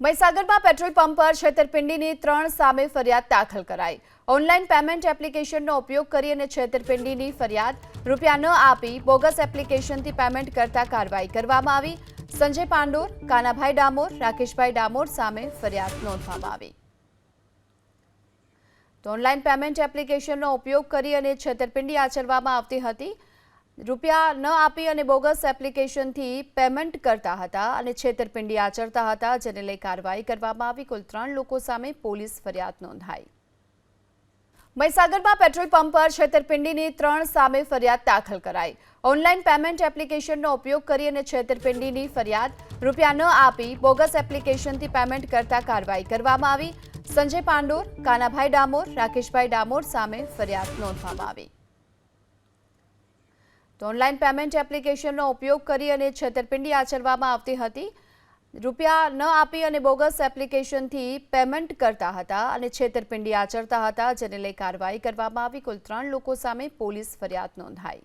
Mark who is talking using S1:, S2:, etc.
S1: મહીસાગરમાં petrol pump પર છેતરપિંડીની ત્રણ સામે ફરિયાદ દાખલ કરાઈ. ઓનલાઈન પેમેન્ટ એપ્લિકેશનનો ઉપયોગ કરી અને છેતરપિંડીની ફરિયાદ રૂપિયા ન આપી બોગસ એપ્લિકેશનથી પેમેન્ટ કરતા કાર્યવાહી કરવામાં આવી. સંજય પાંડોર, કાનાભાઈ ડામોર, રાકેશભાઈ ડામોર સામે ફરિયાદ નોંધવામાં આવી. તો ઓનલાઈન પેમેન્ટ એપ્લિકેશનનો ઉપયોગ કરી અને છેતરપિંડી આચરવામાં આવતી હતી. રૂપિયા ન આપી અને બોગસ એપ્લિકેશનથી પેમેન્ટ કરતા હતા અને છેતરપિંડી આચરતા હતા, જેને લઈ કાર્યવાહી કરવામાં આવી. કુલ ત્રણ લોકો સામે પોલીસ ફરિયાદ નોંધાઈ. મહીસાગરમાં પેટ્રોલ પંપ પર છેતરપિંડીની ત્રણ સામે ફરિયાદ દાખલ કરાઈ. ઓનલાઈન પેમેન્ટ એપ્લિકેશનનો ઉપયોગ કરી અને છેતરપિંડીની ફરિયાદ રૂપિયા ન આપી બોગસ એપ્લિકેશનથી પેમેન્ટ કરતા કાર્યવાહી કરવામાં આવી. સંજય પાંડોર, કાનાભાઈ ડામોર, રાકેશભાઈ ડામોર સામે ફરિયાદ નોંધવામાં આવી. તો ઓનલાઈન પેમેન્ટ એપ્લિકેશનનો ઉપયોગ કરી અને છેતરપિંડી આચરવામાં આવતી હતી. રૂપિયા ન આપી અને બોગસ એપ્લિકેશનથી પેમેન્ટ કરતા હતા અને છેતરપિંડી આચરતા હતા, જેને લઈ કાર્યવાહી કરવામાં આવી. કુલ ત્રણ લોકો સામે પોલીસ ફરિયાદ નોંધાઈ.